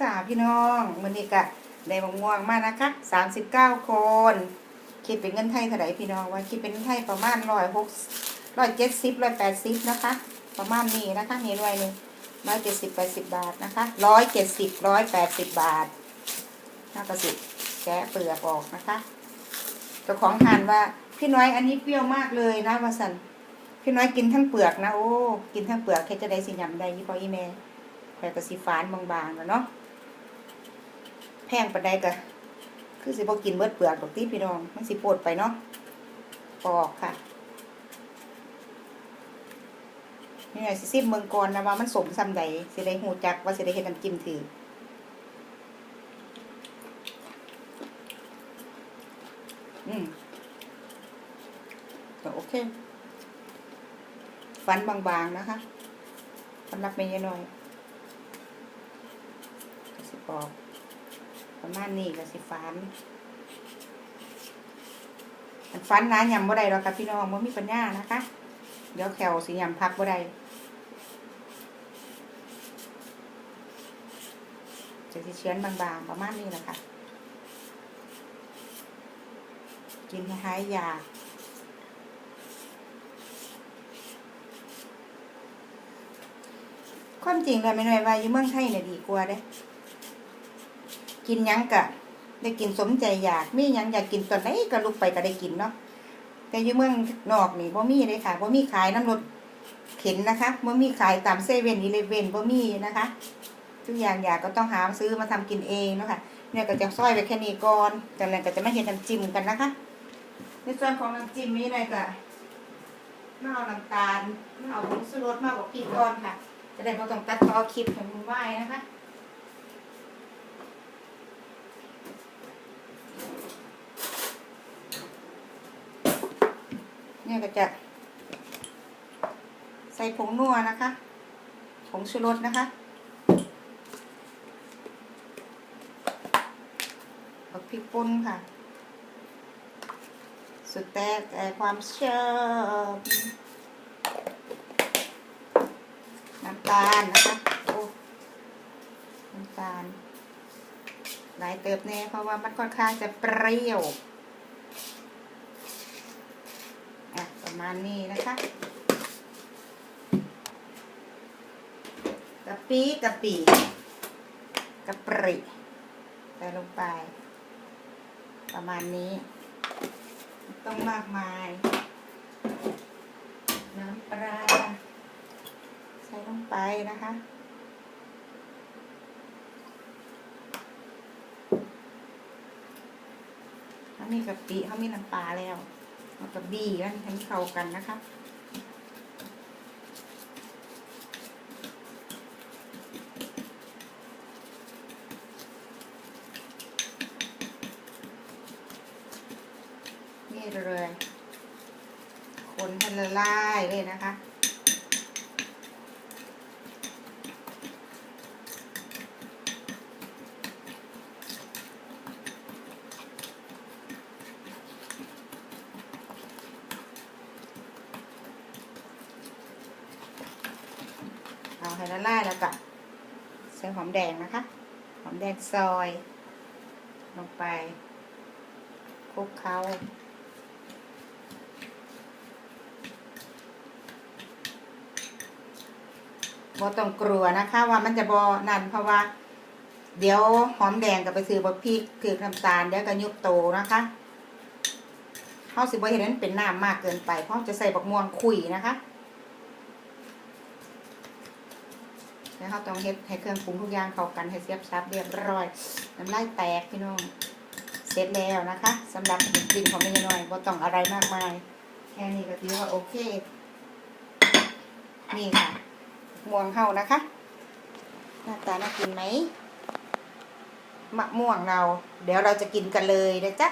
จ้าพี่น้องมันนี้ก็ได้มะม่วงมานะคะสามสิบเก้าคน คิดเป็นเงินไทยเท่าไหร่พี่น้องว่าคิดเป็นเงินไทยประมาณร้อยหกร้อยเจ็ดสิบร้อยแปดสิบนะคะ ประมาณนี้นะคะนี่ด้วยหนึ่งร้อยเจ็ดสิบแปดสิบบาทนะคะร้อยเจ็ดสิบร้อยแปดสิบบาทน่ากระสิแกะเปลือกออกนะคะเจ้าของทานว่าพี่น้อยอันนี้เปรี้ยวมากเลยนะวาสันพี่น้อยกินทั้งเปลือกนะโอ้กินทั้งเปลือกแค่จะได้สิยำได้ยี่ปออีแม่แค่กระสีฟานบางๆแล้วเนาะ พงปานใดก็คือสิบ่กินเบิดเปลือกดอกตีพี่น้องมันสิโปวดไปเนาะปอกค่ะนี่ไงสิซิมเมืองก่อนะว่ามันสมซ้ำใดสิได้หูจักว่าสิได้เฮ็ดน้ำจิ้มถืออืมก็โอเค ฟันบางๆนะคะฟันรับไม่เยอะหน่อยสิปอก ประมาณนี้ก็สิฟันมันฟันนะยำบ่ได้หรอกค่ะพี่น้องมันมีปัญญานะคะ เดี๋ยวแขวสิยำพักบ่ได้จะสิเชื้อนบางๆ ประมาณนี้แหละค่ะ กินคล้ายยาความจริงเลยไม่น้อยว่าอยู่เมืองไทยเนี่ยดีกว่าเด้ กินยังกะ ได้กินสมใจอยากมียังอยากกินตอนไหนก็ลุกไปก็ได้กินเนาะแต่อยู่เมืองนอกนี่บ่มีเลยค่ะบ่มีขายน้ำรถเข็นนะคะบ่มีขายตามเซเว่นอีเลเว่นบ่มีนะคะทุกอย่างอยากก็ต้องหาซื้อมาทำกินเองเนาะค่ะเนี่ยก็จะซอยไปแค่นี้ก่อนจากนั้นก็จะไม่เห็นน้ำจิ้มกันนะคะ ในส่วนของน้ำจิ้มมีอะไรก็ไม่เอาน้ำตาลไม่เอาผงชูรสมากกว่าพริกก่อนค่ะ จะได้ไม่ต้องตัดต่อคลิปให้มันไหวนะคะ เนี่ยก็จะ ใส่ผงนัวนะคะ ผงชูรสนะคะ เอาพริกป่นค่ะ สุดแต่แต่ความชอบน้ำตาลนะคะโอ้น้ำตาลหลายเติบแน่เพราะว่ามันค่อนข้างจะเปรี้ยว อะ ประ มาณนี้นะคะกะปิกะปิกะปริใส่ลงไป ประมาณนี้ต้องมากมาย น้ำปลาใส่ลงไปนะคะเขามีกะปิเขามีน้ำปลาแล้ว เราก็บีกันให้เข้ากันนะคะนี่เลย คนให้ละลายเลยนะคะ ให้ละลายแล้วก็ใส่หอมแดงนะคะ หอมแดงซอย ลงไปคลุกเคล้าบอต้องกลัวนะคะว่ามันจะบอนั่นเพราะว่า เดี๋ยวหอมแดงกับไปถือบะพริกถือน้ำตาลเดี๋ยวก็ยุบโตนะคะเขาสิบ่เห็นนั้นเป็นน้ำมากเกินไปเพราะจะใส่บักม่วงคุยนะคะ แล้วเราต้องเฮ็ดให้เครื่องปรุงทุกอย่างเข้ากันให้เสียบซับเรียบร้อยน้ำลายแตกพี่น้องเสร็จแล้วนะคะสำหรับกลิ่นของเมนูน้อยบ่ต้องอะไรมากมาย แค่นี้ก็ถือว่าโอเค นี่ค่ะม่วงเฮานะคะหน้าตาน่ากินไหมมะม่วงเรา เดี๋ยวเราจะกินกันเลยนะจ๊ะ